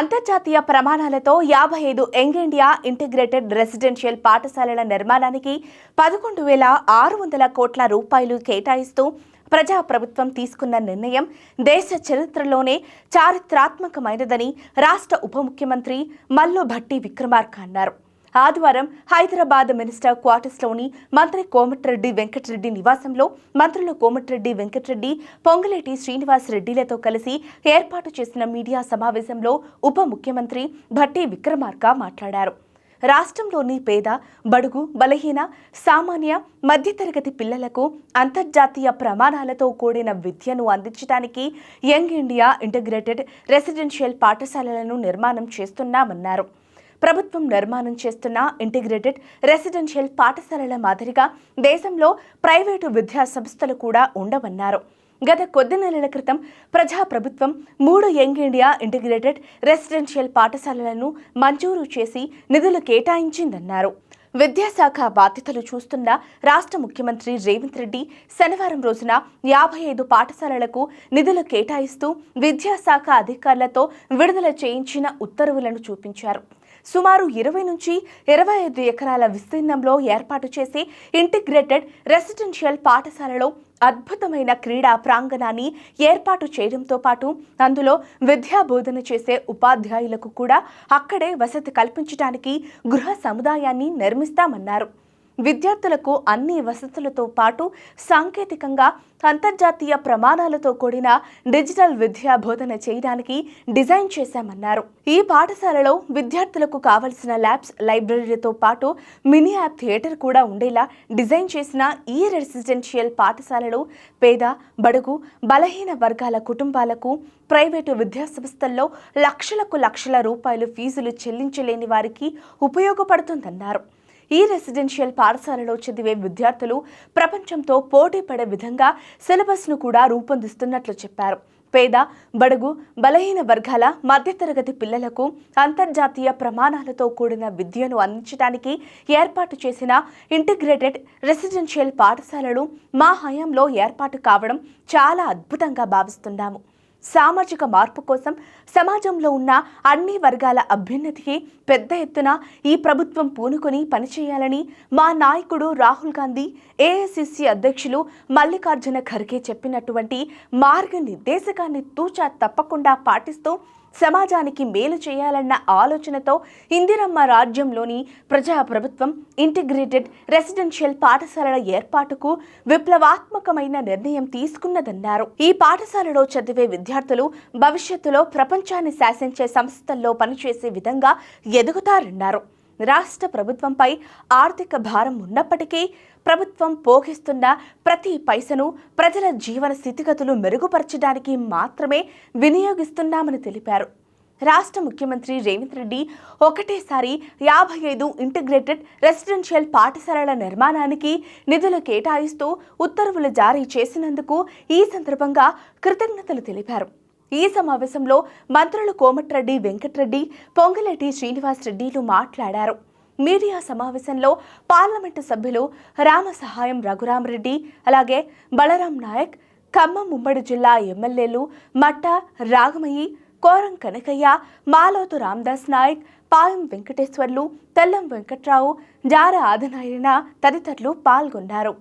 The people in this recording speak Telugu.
అంతర్జాతీయ ప్రమాణాలతో యాభై ఐదు యంగ్ ఇండియా ఇంటిగ్రేటెడ్ రెసిడెన్షియల్ పాఠశాలల నిర్మాణానికి పదకొండు వేల ఆరు వందల కోట్ల రూపాయలు కేటాయిస్తూ ప్రజా ప్రభుత్వం తీసుకున్న నిర్ణయం దేశ చరిత్రలోనే చారిత్రాత్మకమైనదని రాష్ట్ర ఉప ముఖ్యమంత్రి మల్లు భట్టి విక్రమార్క అన్నారు. ఆదివారం హైదరాబాద్ మినిస్టర్ క్వార్టర్స్లోని మంత్రి కోమటిరెడ్డి వెంకటరెడ్డి నివాసంలో మంత్రులు కోమటిరెడ్డి వెంకటరెడ్డి పొంగులేటి శ్రీనివాస్ రెడ్డిలతో కలిసి ఏర్పాటు చేసిన మీడియా సమావేశంలో ఉప ముఖ్యమంత్రి భట్టి విక్రమార్క మాట్లాడారు. రాష్ట్రంలోని పేద బడుగు బలహీన సామాన్య మధ్యతరగతి పిల్లలకు అంతర్జాతీయ ప్రమాణాలతో కూడిన విద్యను అందించడానికి యంగ్ ఇండియా ఇంటిగ్రేటెడ్ రెసిడెన్షియల్ పాఠశాలలను నిర్మాణం చేస్తున్నామన్నారు. ప్రభుత్వం నిర్మాణం చేస్తున్న ఇంటిగ్రేటెడ్ రెసిడెన్షియల్ పాఠశాలల మాదిరిగా దేశంలో ప్రైవేటు విద్యా సంస్థలు కూడా ఉండవన్నారు. గత కొద్ది నెలల క్రితం ప్రజా ప్రభుత్వం మూడు యంగ్ ఇండియా ఇంటిగ్రేటెడ్ రెసిడెన్షియల్ పాఠశాలలను మంజూరు చేసి నిధులు కేటాయించిందన్నారు. విద్యాశాఖ బాధ్యతలు చూస్తున్న రాష్ట్ర ముఖ్యమంత్రి రేవంత్ రెడ్డి శనివారం రోజున యాభై ఐదు పాఠశాలలకు నిధులు కేటాయిస్తూ విద్యాశాఖ అధికారులతో విడుదల చేయించిన ఉత్తర్వులను చూపించారు. సుమారు ఇరవై నుంచి ఇరవై ఐదు ఎకరాల విస్తీర్ణంలో ఏర్పాటు చేసి ఇంటిగ్రేటెడ్ రెసిడెన్షియల్ పాఠశాలలో అద్భుతమైన క్రీడా ప్రాంగణాన్ని ఏర్పాటు చేయడంతో పాటు అందులో విద్యా బోధన చేసే ఉపాధ్యాయులకు కూడా అక్కడే వసతి కల్పించడానికి గృహ సముదాయాన్ని నిర్మిస్తామన్నారు. విద్యార్థులకు అన్ని వసతులతో పాటు సాంకేతికంగా అంతర్జాతీయ ప్రమాణాలతో కూడిన డిజిటల్ విద్యా బోధన చేయడానికి డిజైన్ చేశామన్నారు. ఈ పాఠశాలలో విద్యార్థులకు కావలసిన ల్యాబ్స్ లైబ్రరీతో పాటు మినీ యాప్ థియేటర్ కూడా ఉండేలా డిజైన్ చేసిన ఈ రెసిడెన్షియల్ పాఠశాలలో పేద బడుగు బలహీన వర్గాల కుటుంబాలకు ప్రైవేటు విద్యా సంస్థల్లో లక్షలకు లక్షల రూపాయలు ఫీజులు చెల్లించలేని వారికి ఉపయోగపడుతుందన్నారు. ఈ రెసిడెన్షియల్ పాఠశాలలో చదివే విద్యార్థులు ప్రపంచంతో పోటీ పడే విధంగా సిలబస్ను కూడా రూపొందిస్తున్నట్లు చెప్పారు. పేద బడుగు బలహీన వర్గాల మధ్యతరగతి పిల్లలకు అంతర్జాతీయ ప్రమాణాలతో కూడిన విద్యను అందించడానికి ఏర్పాటు చేసిన ఇంటిగ్రేటెడ్ రెసిడెన్షియల్ పాఠశాలలు మా హయాంలో ఏర్పాటు కావడం చాలా అద్భుతంగా భావిస్తున్నాము. సామాజిక మార్పు కోసం సమాజంలో ఉన్న అన్ని వర్గాల అభ్యున్నతికి పెద్ద ఎత్తున ఈ ప్రభుత్వం పూనుకొని పనిచేయాలని మా నాయకుడు రాహుల్ గాంధీ ఏఐసిసి అధ్యక్షులు మల్లికార్జున ఖర్గే చెప్పినటువంటి మార్గనిర్దేశకాన్ని తూచా తప్పకుండా పాటిస్తూ సమాజానికి మేలు చేయాలన్న ఆలోచనతో ఇందిరమ్మ రాజ్యంలోని ప్రజా ప్రభుత్వం ఇంటిగ్రేటెడ్ రెసిడెన్షియల్ పాఠశాలల ఏర్పాటుకు విప్లవాత్మకమైన నిర్ణయం తీసుకున్నదన్నారు. ఈ పాఠశాలలో చదివే విద్యార్థులు భవిష్యత్తులో ప్రపంచాన్ని శాసించే సంస్థల్లో పనిచేసే విధంగా ఎదుగుతారన్నారు. రాష్ట్ర ప్రభుత్వంపై ఆర్థిక భారం ఉన్నప్పటికీ ప్రభుత్వం పోగిస్తున్న ప్రతి పైసను ప్రజల జీవన స్థితిగతులు మెరుగుపరచడానికి మాత్రమే వినియోగిస్తున్నామని తెలిపారు. రాష్ట్ర ముఖ్యమంత్రి రేవంత్ రెడ్డి ఒకటేసారి యాభై ఐదు ఇంటిగ్రేటెడ్ రెసిడెన్షియల్ పాఠశాలల నిర్మాణానికి నిధులు కేటాయిస్తూ ఉత్తర్వులు జారీ చేసినందుకు ఈ సందర్భంగా కృతజ్ఞతలు తెలిపారు. ఈ సమావేశంలో మంత్రులు కోమటిరెడ్డి వెంకటరెడ్డి పొంగులేటి శ్రీనివాస్ రెడ్డిలు మాట్లాడారు. మీడియా సమావేశంలో పార్లమెంటు సభ్యులు రామ సహాయం రఘురామరెడ్డి అలాగే బలరాం నాయక్ ఖమ్మం ఉమ్మడి జిల్లా ఎమ్మెల్యేలు మట్ట రాగమయ్యి కోరం కనకయ్య మాలోతు రామ్దాస్ నాయక్ పాయం వెంకటేశ్వర్లు తెల్లం వెంకట్రావు జార ఆదినారాయణ తదితరులు పాల్గొన్నారు.